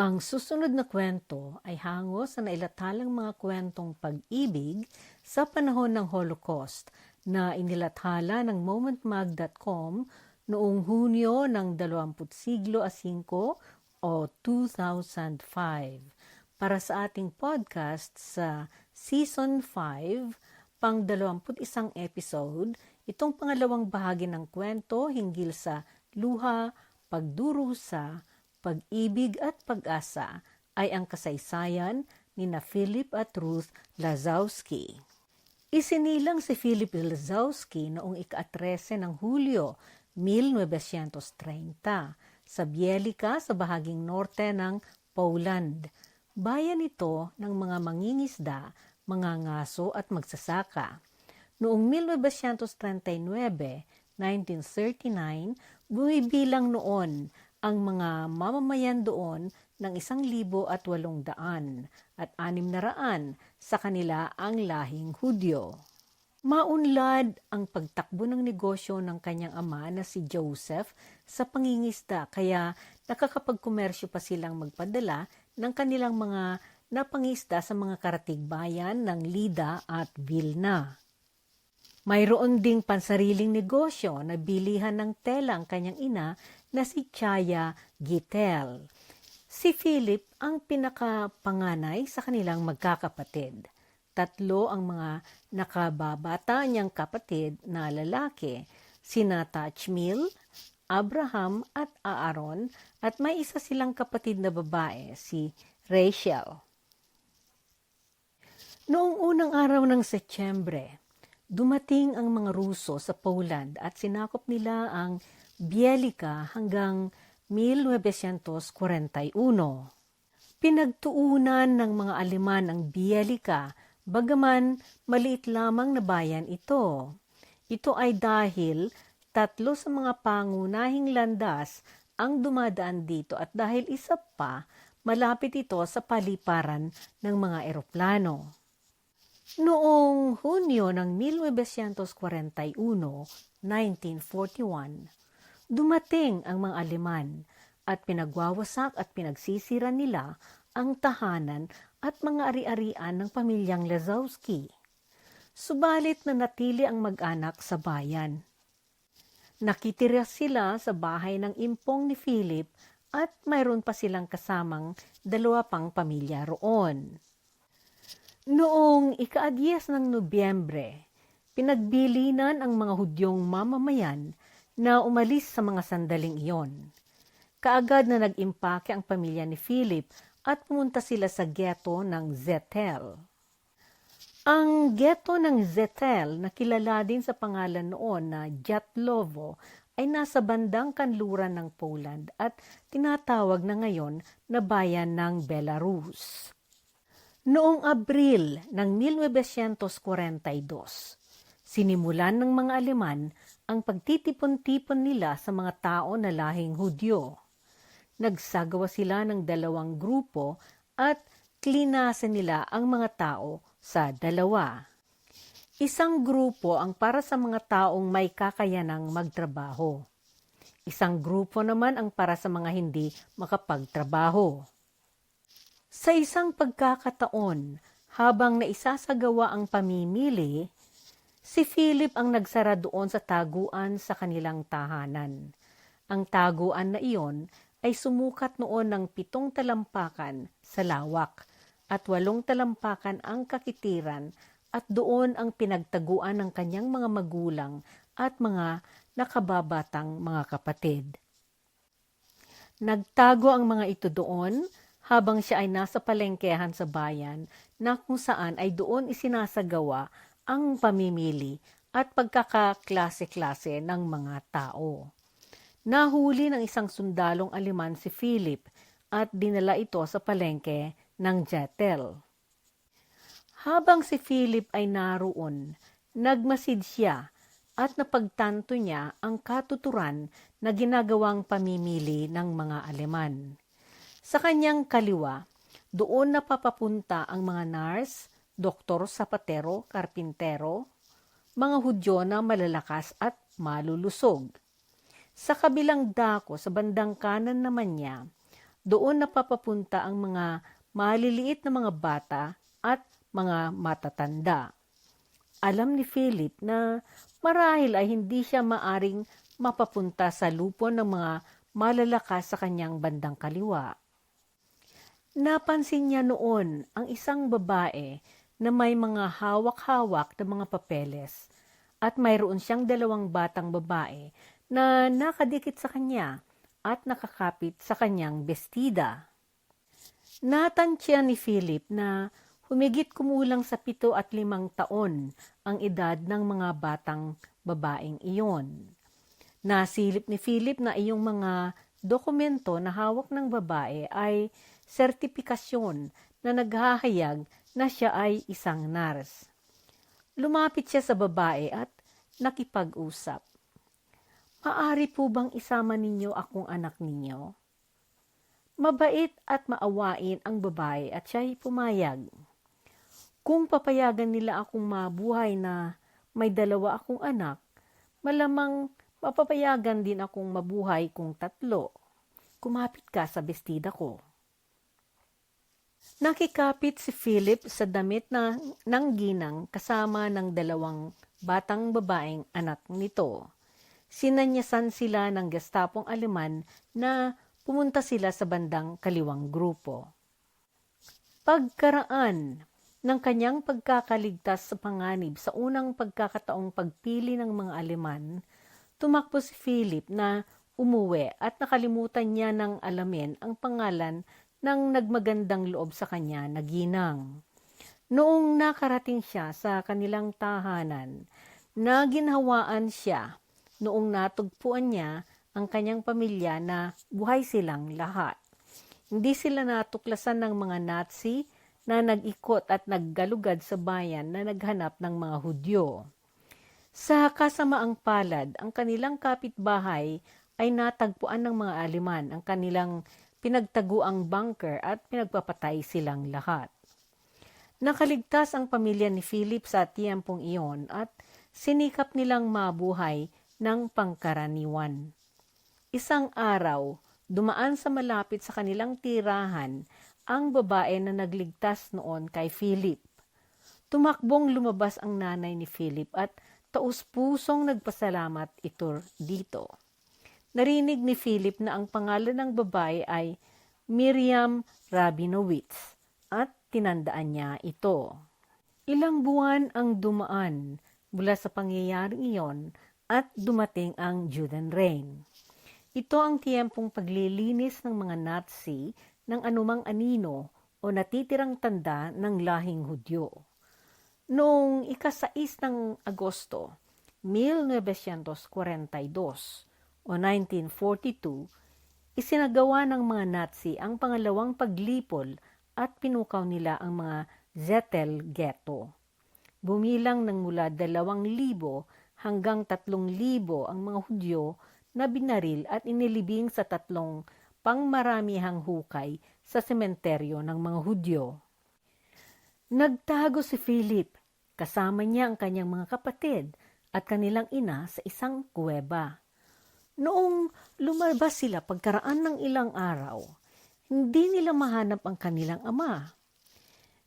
Ang susunod na kwento ay hango sa nailatalang mga kwentong pag-ibig sa panahon ng Holocaust na inilathala ng momentmag.com noong Hunyo ng 20 siglo a 5 o 2005 para sa ating podcast sa Season 5, pang 21 episode, itong pangalawang bahagi ng kwento hinggil sa luha, pagdurusa, pag-ibig at pag-asa ay ang kasaysayan ni na Philip at Ruth Lazowski. Isinilang si Philip Lazowski noong ika-13 ng Hulyo 1930 sa Bielica sa bahaging norte ng Poland. Bayan ito ng mga mangingisda, mga ngaso at magsasaka. Noong 1939, 1939, bumibilang noon ang mga mamamayan doon ng isang libo at walong daan at anim na raan sa kanila ang lahing Hudyo. Maunlad ang pagtakbo ng negosyo ng kanyang ama na si Joseph sa pangingisda kaya nakakapagkomersyo pa silang magpadala ng kanilang mga napangisda sa mga karatig bayan ng Lida at Vilna. Mayroon ding pansariling negosyo na bilihan ng tela ang kanyang ina na si Chaya Gitel. Si Philip ang pinakapanganay sa kanilang magkakapatid. Tatlo ang mga nakababata niyang kapatid na lalaki, sina Tachmil, Abraham at Aaron at may isa silang kapatid na babae, si Rachel. Noong unang araw ng Setyembre, dumating ang mga Ruso sa Poland at sinakop nila ang Bielica hanggang 1941. Pinagtuunan ng mga Aleman ang Bielica bagaman maliit lamang na bayan ito. Ito ay dahil tatlo sa mga pangunahing landas ang dumadaan dito at dahil isa pa, malapit ito sa paliparan ng mga eroplano. Noong Hunyo ng 1941, 1941, dumating ang mga Aleman at pinagwawasak at pinagsisira nila ang tahanan at mga ari-arian ng pamilyang Lazowski. Subalit na natili ang mag-anak sa bayan. Nakitira sila sa bahay ng impong ni Philip at mayroon pa silang kasamang dalawa pang pamilya roon. Noong ika-10 ng Nobyembre, pinagbilinan ang mga Hudyong mamamayan na umalis sa mga sandaling iyon. Kaagad na nag-impake ang pamilya ni Philip at pumunta sila sa ghetto ng Zetel. Ang ghetto ng Zetel na kilala din sa pangalan noon na Jatlovo ay nasa bandang kanluran ng Poland at tinatawag na ngayon na bayan ng Belarus. Noong Abril ng 1942, sinimulan ng mga Aleman ang pagtitipon-tipon nila sa mga tao na lahing Hudyo. Nagsagawa sila ng dalawang grupo at klinasan nila ang mga tao sa dalawa. Isang grupo ang para sa mga taong may kakayanang magtrabaho. Isang grupo naman ang para sa mga hindi makapagtrabaho. Sa isang pagkakataon, habang naisasagawa ang pamimili, si Philip ang nagsara doon sa taguan sa kanilang tahanan. Ang taguan na iyon ay sumukat noon ng pitong talampakan sa lawak at walong talampakan ang kakitiran at doon ang pinagtaguan ng kanyang mga magulang at mga nakababatang mga kapatid. Nagtago ang mga ito doon habang siya ay nasa palengkehan sa bayan na kung saan ay doon isinasagawa ang pamimili at pagkakaklase-klase ng mga tao. Nahuli ng isang sundalong aliman si Philip at dinala ito sa palengke ng Jetel. Habang si Philip ay naroon, nagmasid siya at napagtanto niya ang katuturan na ginagawang pamimili ng mga Aleman. Sa kanyang kaliwa, doon napapapunta ang mga nurse, doktor, sapatero, karpintero, mga hudyo na malalakas at malulusog. Sa kabilang dako, sa bandang kanan naman niya, doon napapapunta ang mga maliliit na mga bata at mga matatanda. Alam ni Philip na marahil ay hindi siya maaring mapapunta sa lupon ng mga malalakas sa kanyang bandang kaliwa. Napansin niya noon ang isang babae na may mga hawak-hawak na mga papeles at mayroon siyang dalawang batang babae na nakadikit sa kanya at nakakapit sa kanyang bestida. Natansya ni Philip na humigit kumulang sa pito at limang taon ang edad ng mga batang babaeng iyon. Nasilip ni Philip na iyong mga dokumento na hawak ng babae ay sertipikasyon na naghahayag na siya ay isang nurse. Lumapit siya sa babae at nakipag-usap. Maari po bang isama ninyo akong anak ninyo? Mabait at maawain ang babae at siya'y pumayag. Kung papayagan nila akong mabuhay na may dalawa akong anak, malamang mapapayagan din akong mabuhay kung tatlo. Kumapit ka sa bestida ko. Nakikapit si Philip sa damit na, ng ginang kasama ng dalawang batang babaeng anak nito. Sinanyasan sila ng gestapong Aleman na pumunta sila sa bandang kaliwang grupo. Pagkaraan ng kanyang pagkakaligtas sa panganib sa unang pagkakataong pagpili ng mga Aleman, tumakbo si Philip na umuwi at nakalimutan niya ng alamin ang pangalan ng nagmagandang loob sa kanya na ginang. Noong nakarating siya sa kanilang tahanan, na ginhawaan siya noong natugpuan niya ang kanyang pamilya na buhay silang lahat. Hindi sila natuklasan ng mga Nazi na nag-ikot at naggalugad sa bayan na naghanap ng mga Hudyo. Sa kasamaang palad, ang kanilang kapitbahay ay natagpuan ng mga Aleman ang kanilang pinagtaguang bunker at pinagpapatay silang lahat. Nakaligtas ang pamilya ni Philip sa tiyempong iyon at sinikap nilang mabuhay ng pangkaraniwan. Isang araw, dumaan sa malapit sa kanilang tirahan ang babae na nagligtas noon kay Philip. Tumakbong lumabas ang nanay ni Philip at taus-pusong nagpasalamat ito dito. Narinig ni Philip na ang pangalan ng babae ay Miriam Rabinowitz at tinandaan niya ito. Ilang buwan ang dumaan mula sa pangyayaring iyon at dumating ang Judenrein. Ito ang tiyempong paglilinis ng mga Nazi ng anumang anino o natitirang tanda ng lahing Hudyo. Noong ikasais ng Agosto, 1942, o 1942, isinagawa ng mga Nazi ang pangalawang paglipol at pinukaw nila ang mga Zettel Ghetto. Bumilang ng mula 2,000 hanggang 3,000 ang mga Hudyo na binaril at inilibing sa tatlong pangmaramihang hukay sa sementeryo ng mga Hudyo. Nagtago si Philip, kasama niya ang kanyang mga kapatid at kanilang ina sa isang kuweba. Noong lumabas sila pagkaraan ng ilang araw, hindi nila mahanap ang kanilang ama.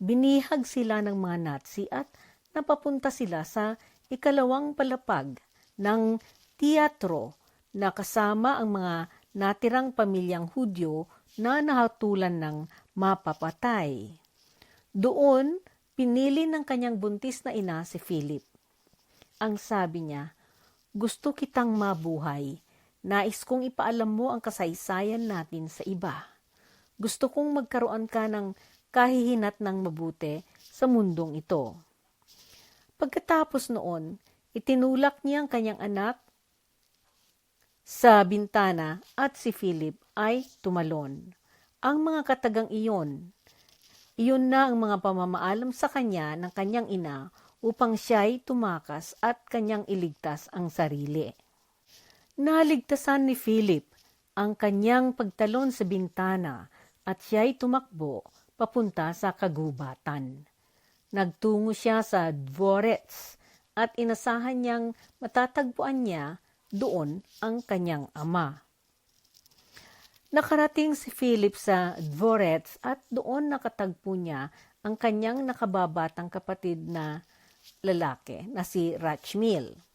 Binihag sila ng mga Nazi at napapunta sila sa ikalawang palapag ng teatro na kasama ang mga natirang pamilyang Hudyo na nahatulan ng mapapatay. Doon, pinili ng kanyang buntis na ina si Philip. Ang sabi niya, gusto kitang mabuhay Nais kong ipaalam mo ang kasaysayan natin sa iba. Gusto kong magkaroon ka ng kahihinat ng mabuti sa mundong ito. Pagkatapos noon, itinulak niya ang kanyang anak sa bintana at si Philip ay tumalon. Ang mga katagang iyon, iyon na ang mga pamamaalam sa kanya ng kanyang ina upang siya'y tumakas at kanyang iligtas ang sarili. Naligtasan ni Philip ang kanyang pagtalon sa bintana at siya'y tumakbo papunta sa kagubatan. Nagtungo siya sa Dvorets at inasahan niyang matatagpuan niya doon ang kanyang ama. Nakarating si Philip sa Dvorets at doon nakatagpo niya ang kanyang nakababatang kapatid na lalaki na si Rachmil.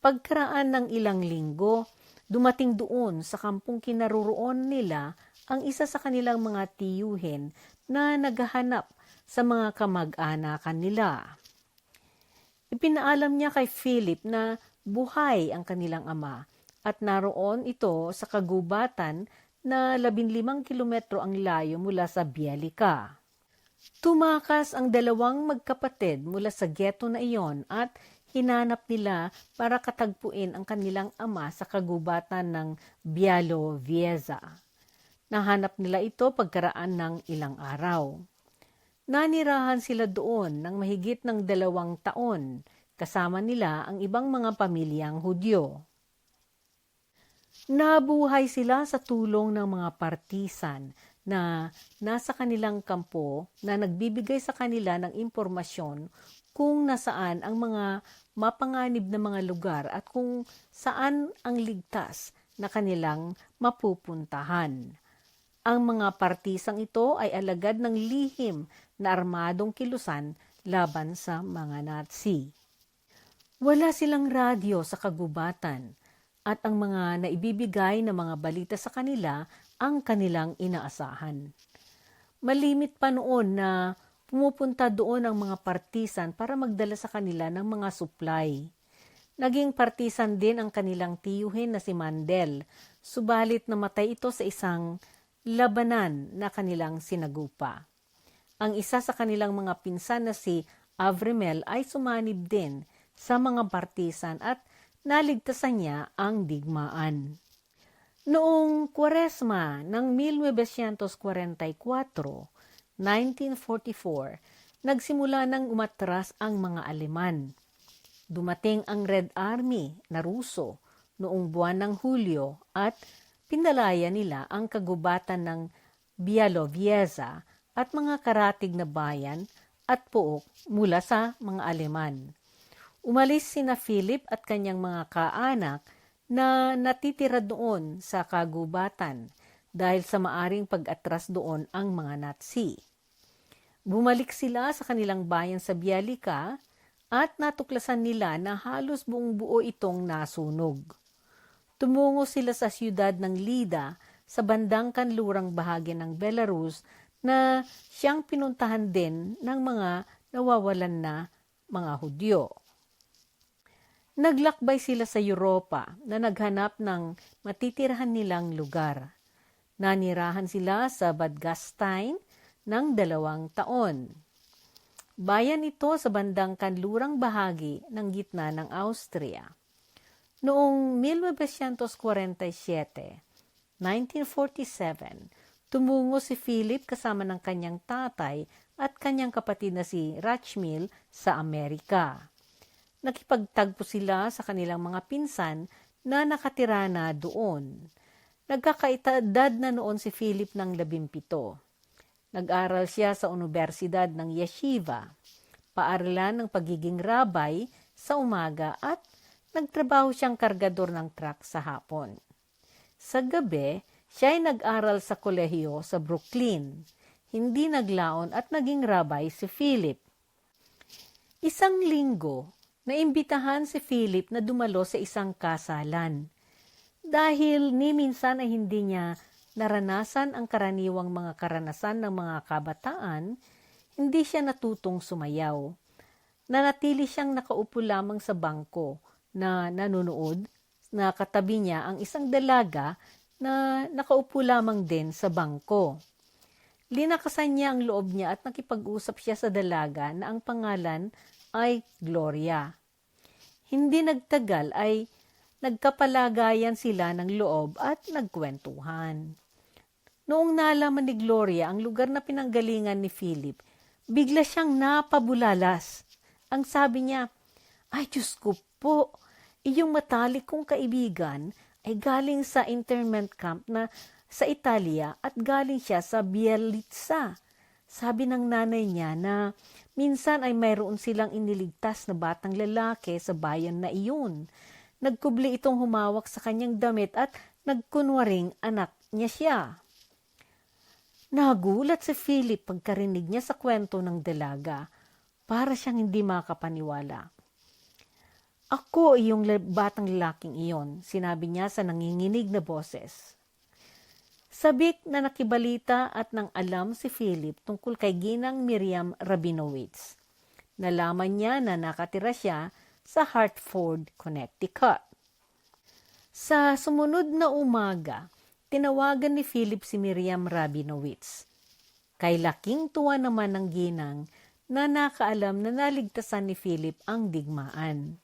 Pagkaraan ng ilang linggo, dumating doon sa kampong kinaruroon nila ang isa sa kanilang mga tiyuhin na naghahanap sa mga kamag-anakan nila. Ipinaalam niya kay Philip na buhay ang kanilang ama at naroon ito sa kagubatan na 15 kilometro ang layo mula sa Bialika. Tumakas ang dalawang magkapatid mula sa ghetto na iyon at hinanap nila para katagpuin ang kanilang ama sa kagubatan ng Bialo Vieza. Nahanap nila ito pagkaraan ng ilang araw. Nanirahan sila doon ng mahigit ng dalawang taon, kasama nila ang ibang mga pamilyang Hudyo. Nabuhay sila sa tulong ng mga partisan na nasa kanilang kampo na nagbibigay sa kanila ng impormasyon kung nasaan ang mga mapanganib na mga lugar at kung saan ang ligtas na kanilang mapupuntahan. Ang mga partisang ito ay alagad ng lihim na armadong kilusan laban sa mga Nazi. Wala silang radyo sa kagubatan at ang mga naibibigay na mga balita sa kanila ang kanilang inaasahan. Malimit pa noon na pumupunta doon ang mga partisan para magdala sa kanila ng mga supply. Naging partisan din ang kanilang tiyuhin na si Mandel, subalit namatay ito sa isang labanan na kanilang sinagupa. Ang isa sa kanilang mga pinsan na si Avremel ay sumanib din sa mga partisan at naligtasan niya ang digmaan. Noong Kwaresma ng 1944, 1944, nagsimula nang umatras ang mga Aleman. Dumating ang Red Army na Ruso noong buwan ng Hulyo at pinalaya nila ang kagubatan ng Bialovieza at mga karatig na bayan at pook mula sa mga Aleman. Umalis sina Philip at kanyang mga kaanak na natitira doon sa kagubatan dahil sa maaring pag-atras doon ang mga Nazi. Bumalik sila sa kanilang bayan sa Bialika at natuklasan nila na halos buong buo itong nasunog. Tumungo sila sa siyudad ng Lida sa bandang kanlurang bahagi ng Belarus na siyang pinuntahan din ng mga nawawalan na mga Hudyo. Naglakbay sila sa Europa na naghanap ng matitirahan nilang lugar. Nanirahan sila sa Bad Gastein ng dalawang taon. Bayan ito sa bandang kanlurang bahagi ng gitna ng Austria. Noong 1947, 1947, tumungo si Philip kasama ng kanyang tatay at kanyang kapatid na si Rachmil sa Amerika nakipagtagpo sila sa kanilang mga pinsan na nakatira na doon. Nagkakaitadad na noon si Philip ng labimpito. Nag-aral siya sa Universidad ng Yeshiva, paaralan ng pagiging rabay sa umaga at nagtrabaho siyang kargador ng truck sa hapon. Sa gabi, siya ay nag-aral sa kolehiyo sa Brooklyn. Hindi naglaon at naging rabay si Philip. Isang linggo, naimbitahan si Philip na dumalo sa isang kasalan. Dahil ni minsan ay hindi niya naranasan ang karaniwang mga karanasan ng mga kabataan, hindi siya natutong sumayaw. Nanatili siyang nakaupo lamang sa bangko na nanonood na katabi niya ang isang dalaga na nakaupo lamang din sa bangko. Linakasan niya ang loob niya at nakipag-usap siya sa dalaga na ang pangalan ay Gloria. Hindi nagtagal ay nagkapalagayan sila ng loob at nagkwentuhan. Noong nalaman ni Gloria ang lugar na pinanggalingan ni Philip, bigla siyang napabulalas. Ang sabi niya, ay Diyos ko po, iyong matalik kong kaibigan ay galing sa internment camp na sa Italia at galing siya sa Bielitsa. Sabi ng nanay niya na Minsan ay mayroon silang iniligtas na batang lalaki sa bayan na iyon. Nagkubli itong humawak sa kanyang damit at nagkunwaring anak niya siya. Nagulat si Philip pagkarinig niya sa kwento ng dalaga para siyang hindi makapaniwala. Ako la- batang lalaking iyon, sinabi niya sa nanginginig na boses. Sabik na nakibalita at nang alam si Philip tungkol kay Ginang Miriam Rabinowitz. Nalaman niya na nakatira siya sa Hartford, Connecticut. Sa sumunod na umaga, tinawagan ni Philip si Miriam Rabinowitz. Kay laking tuwa naman ng ginang na nakaalam na naligtasan ni Philip ang digmaan.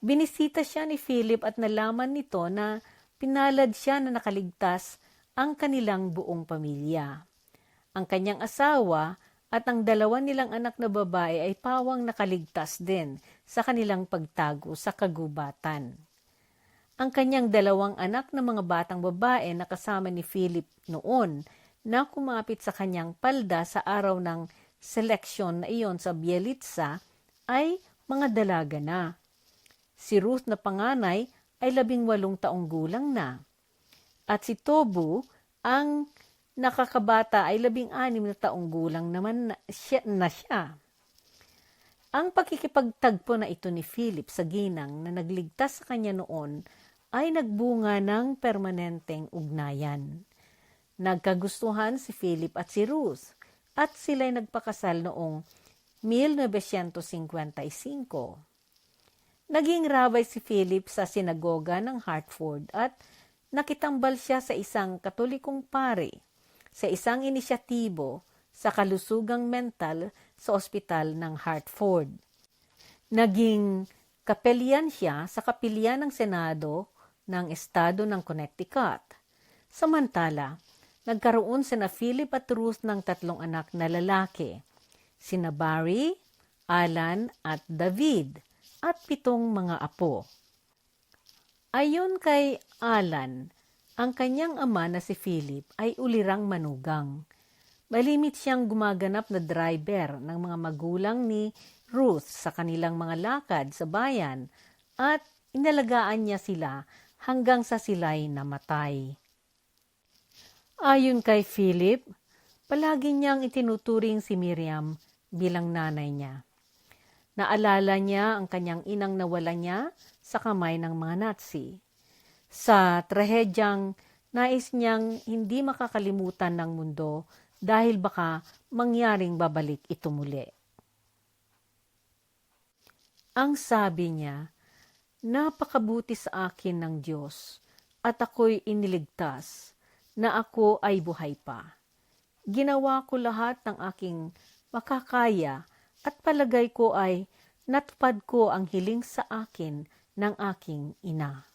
Binisita siya ni Philip at nalaman nito na pinalad siya na nakaligtas ang kanilang buong pamilya. Ang kanyang asawa at ang dalawa nilang anak na babae ay pawang nakaligtas din sa kanilang pagtago sa kagubatan. Ang kanyang dalawang anak na mga batang babae na kasama ni Philip noon na kumapit sa kanyang palda sa araw ng seleksyon na iyon sa Bielitsa ay mga dalaga na. Si Ruth na panganay ay labing walong taong gulang na. At si Tobu, ang nakakabata ay labing anim na taong gulang naman na siya. Na siya. Ang pakikipagtagpo na ito ni Philip sa ginang na nagligtas sa kanya noon ay nagbunga ng permanenteng ugnayan. Nagkagustuhan si Philip at si Ruth at sila'y nagpakasal noong 1955. Naging rabay si Philip sa sinagoga ng Hartford at nakitambal siya sa isang katolikong pare sa isang inisyatibo sa kalusugang mental sa ospital ng Hartford. Naging kapelyan siya sa kapilya ng Senado ng Estado ng Connecticut. Samantala, nagkaroon sina Philip at Ruth ng tatlong anak na lalaki, sina Barry, Alan at David, at pitong mga apo. Ayon kay Alan, ang kanyang ama na si Philip ay ulirang manugang. Malimit siyang gumaganap na driver ng mga magulang ni Ruth sa kanilang mga lakad sa bayan at inalagaan niya sila hanggang sa sila'y namatay. Ayon kay Philip, palagi niyang itinuturing si Miriam bilang nanay niya. Naalala niya ang kanyang inang nawala niya sa kamay ng mga Nazi. Sa trahedyang nais niyang hindi makakalimutan ng mundo dahil baka mangyaring babalik ito muli. Ang sabi niya, napakabuti sa akin ng Diyos at ako'y iniligtas na ako ay buhay pa. Ginawa ko lahat ng aking makakaya at palagay ko ay natupad ko ang hiling sa akin ng aking ina.